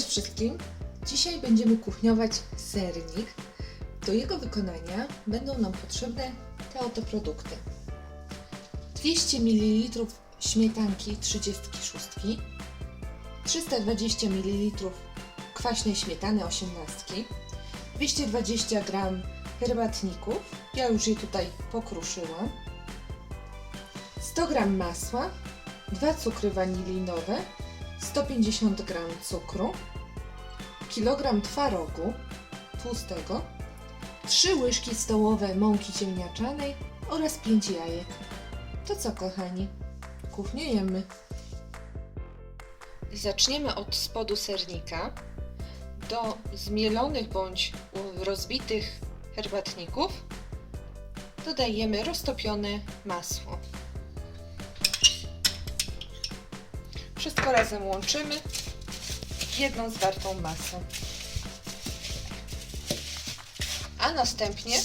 Cześć wszystkim! Dzisiaj będziemy kuchniować sernik. Do jego wykonania będą nam potrzebne te oto produkty. 200 ml śmietanki 36, 320 ml kwaśnej śmietany 18, 220 g herbatników, ja już je tutaj pokruszyłam, 100 g masła, 2 cukry wanilinowe, 150 g cukru, kilogram twarogu tłustego, 3 łyżki stołowe mąki ziemniaczanej oraz 5 jajek. To co, kochani? Kuchniujemy. Zaczniemy od spodu sernika. Do zmielonych bądź rozbitych herbatników dodajemy roztopione masło. Wszystko razem łączymy jedną zwartą masę. A następnie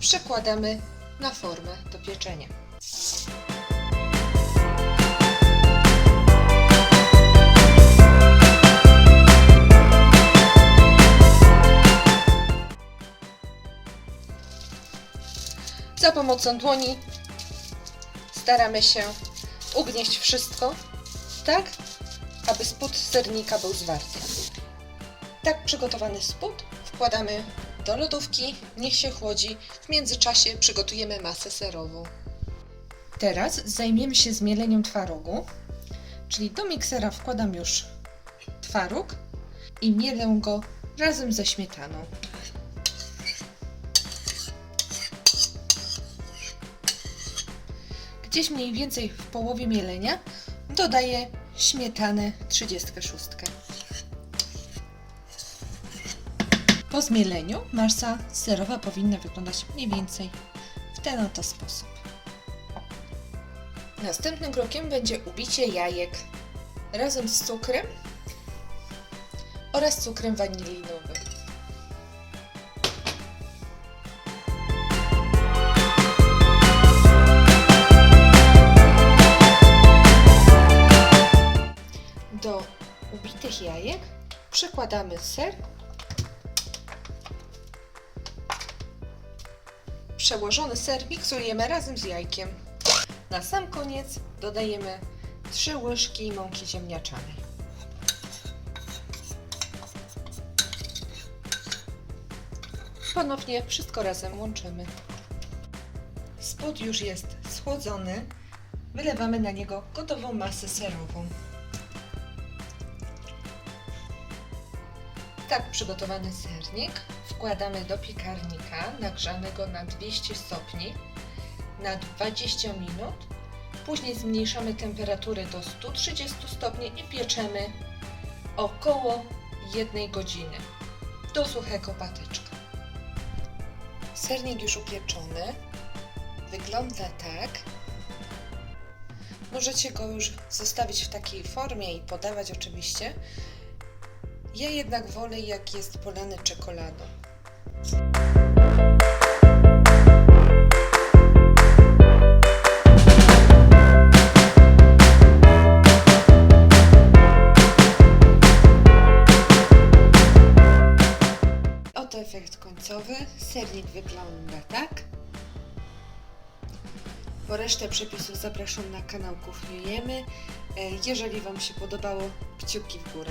przekładamy na formę do pieczenia. Za pomocą dłoni staramy się ugnieść wszystko tak, aby spód sernika był zwarty. Tak przygotowany spód wkładamy do lodówki, niech się chłodzi. W międzyczasie przygotujemy masę serową. Teraz zajmiemy się zmieleniem twarogu, czyli do miksera wkładam już twaróg i mielę go razem ze śmietaną. Gdzieś mniej więcej w połowie mielenia dodaję śmietanę 36. Po zmieleniu masa serowa powinna wyglądać mniej więcej w ten oto sposób. Następnym krokiem będzie ubicie jajek razem z cukrem oraz cukrem wanilinowym. Przekładamy ser. Przełożony ser miksujemy razem z jajkiem. Na sam koniec dodajemy 3 łyżki mąki ziemniaczanej. Ponownie wszystko razem łączymy. Spód już jest schłodzony. Wylewamy na niego gotową masę serową. Tak przygotowany sernik wkładamy do piekarnika nagrzanego na 200 stopni na 20 minut. Później zmniejszamy temperaturę do 130 stopni i pieczemy około 1 godziny do suchego patyczka. Sernik już upieczony wygląda tak. Możecie go już zostawić w takiej formie i podawać oczywiście. Ja jednak wolę, jak jest polany czekoladą. Oto efekt końcowy. Sernik wygląda tak. Po resztę przepisów zapraszam na kanał Kuchniujemy. E, Jeżeli Wam się podobało, kciuki w górę.